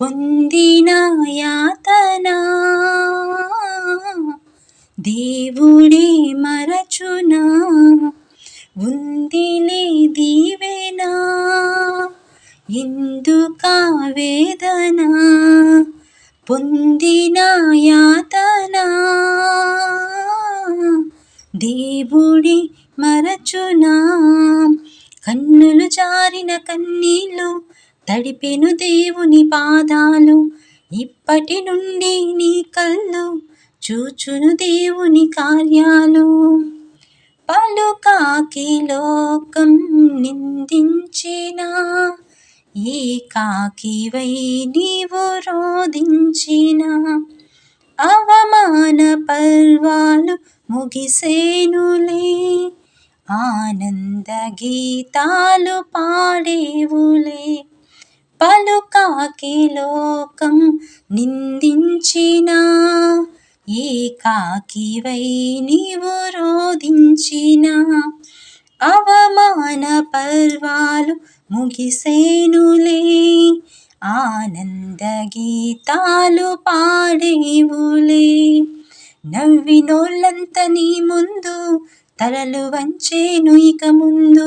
పొందిన యాతనా. దేవుడే మరచునా. ఉందిలే దీవెనా. ఎందుకా వేదనా. పొందిన యాతనా. దేవుడి మరచునా. కన్నులు జారిన కన్నీళ్ళు తడిపెను దేవుని పాదాలు. ఇప్పటి నుండి నీ కళ్ళు చూచును దేవుని కార్యాలు. పలుకాకి లోకం నిందించిన ఏ కాకివై నీవు రోధించిన. అవమాన పర్వాలు ముగిసేనులే ఆనంద గీతాలు పాడేవులే. పలుకాకి లోకం నిందించిన ఏకాకివై నీవు రోధించిన. అవమాన పర్వాలు ముగిసేనులే ఆనంద గీతాలు పాడేవులే. నవ్వినోళ్ళంత నీ ముందు తలలు వంచేను ఇక ముందు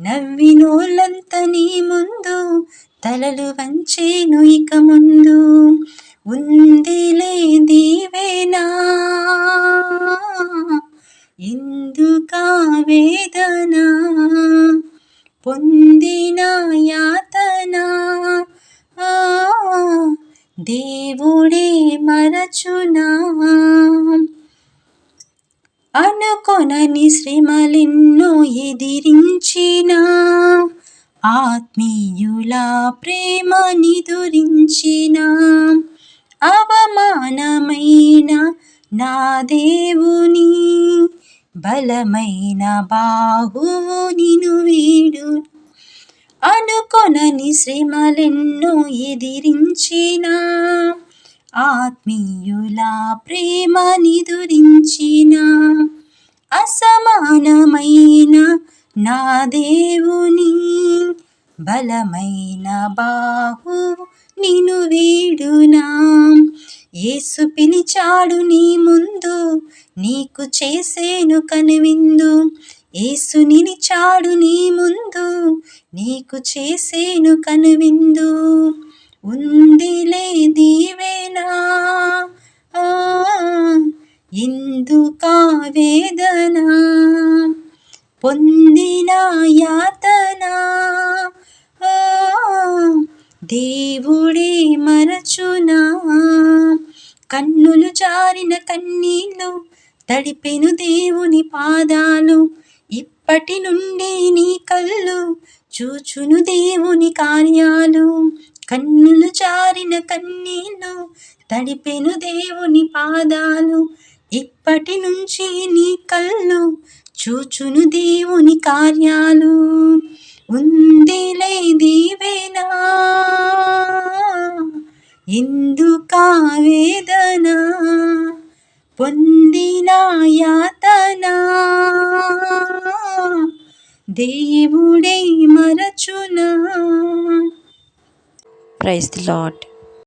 నవ్వినోళ్ళంత నీ ముందు తలలు వంచేను ఇక ముందు. ఉందిలే దీవేనా? ఎందుకా వేదన? పొందిన యాతనా? దేవుడే అనుకొనని శ్రమలెన్నో ఎదిరించిన ఆత్మీయుల ప్రేమ నిదురించిన అవమానమైన నా దేవుని బలమైన బాహువు నిను వీడు. అనుకొనని శ్రమలెన్నో ఎదిరించిన ఆత్మీయుల ప్రేమ నిదురించిన అసమానమైన నా దేవుని బలమైన బాహు నిను వీడునా. ఏసు పిలిచాడు నీ ముందు నీకు చేసేను కనువిందు. ఏసు నిలిచాడు నీ ముందు నీకు చేసేను కనువిందు. ఉందిలే దీవేనా ఎందుకా వేదన పొందిన యాతన? దేవుడే మరచునా? కన్నులు జారిన కన్నీళ్ళు తడిపెను దేవుని పాదాలు. ఇప్పటి నుండి నీ కళ్ళు చూచును దేవుని కార్యాలు. కన్నులు చారిన కన్నీళ్ళు తడిపెను దేవుని పాదాలు. ఇప్పటి నుంచి నీ కళ్ళు చూచును దేవుని కార్యాలు. ఉందిలే దీవేనా. ఎందుకా వేదన? పొందిన యాతన. దేవుడే మరచునా? Price lot